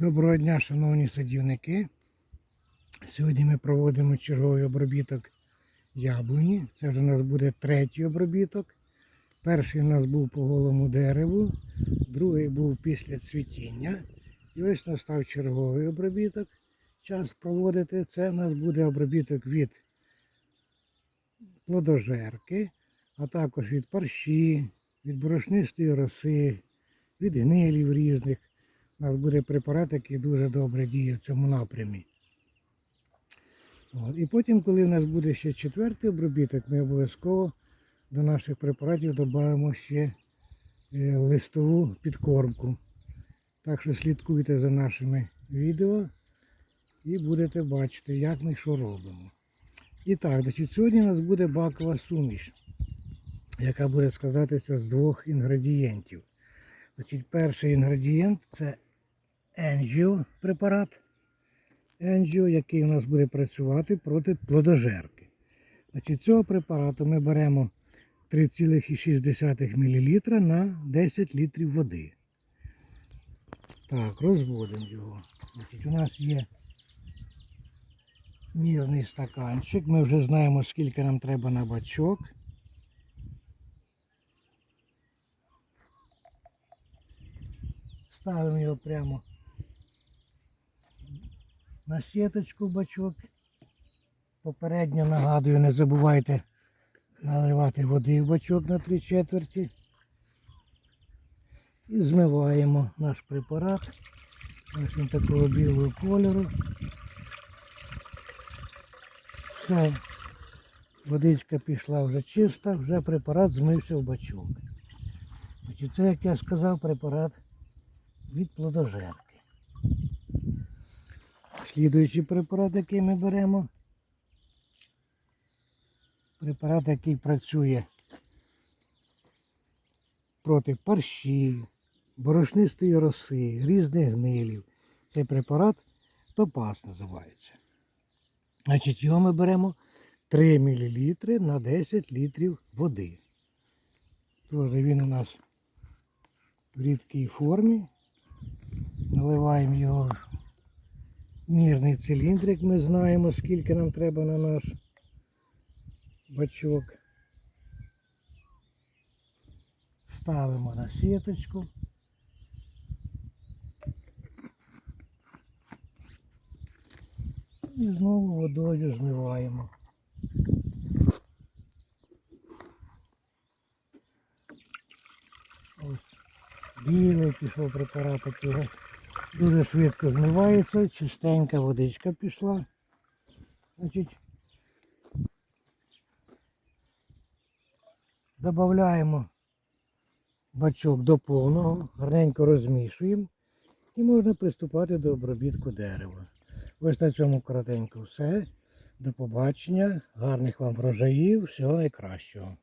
Доброго дня, шановні садівники. Сьогодні ми проводимо черговий обробіток яблуні. Це вже у нас буде третій обробіток. Перший у нас був по голому дереву, другий був після цвітіння. І ось настав черговий обробіток. Час проводити. Це у нас буде обробіток від плодожерки, а також від парші, від борошнистої роси, від гнилів різних. У нас буде препарат, який дуже добре діє в цьому напрямі. От. І потім, коли у нас буде ще четвертий обробіток, ми обов'язково до наших препаратів додамо ще е, листову підкормку. Так що слідкуйте за нашими відео і будете бачити, як ми що робимо. І так, значить, сьогодні у нас буде бакова суміш, яка буде складатися з двох інгредієнтів. Значить, перший інгредієнт це Енжіо препарат. Енжіо, який у нас буде працювати проти плодожерки. Значить, цього препарату ми беремо 3,6 мл на 10 літрів води. Так, розводимо його. Значить, у нас є мірний стаканчик. Ми вже знаємо, скільки нам треба на бачок. Ставимо його прямо на сіточку бачок. Попередньо нагадую, не забувайте наливати води в бачок на три четверті. І змиваємо наш препарат. Ось він такого білого кольору. Все, водичка пішла вже чиста, вже препарат змився в бачок. Це, як я сказав, препарат від плодожерки. Слідуючий препарат, який ми беремо. Препарат, який працює проти парші, борошнистої роси, різних гнилів. Цей препарат топаз називається. Значить, його ми беремо 3 мл на 10 літрів води. Тож він у нас в рідкій формі. Наливаємо його мірний циліндрик, ми знаємо, скільки нам треба на наш бачок. Ставимо на сіточку. І знову водою змиваємо. Ось білий пішов препарат такий. Дуже швидко змивається, чистенька водичка пішла. Значить, додаємо бачок до повного, гарненько розмішуємо і можна приступати до обробітку дерева. Ось на цьому коротенько все. До побачення, гарних вам врожаїв, всього найкращого.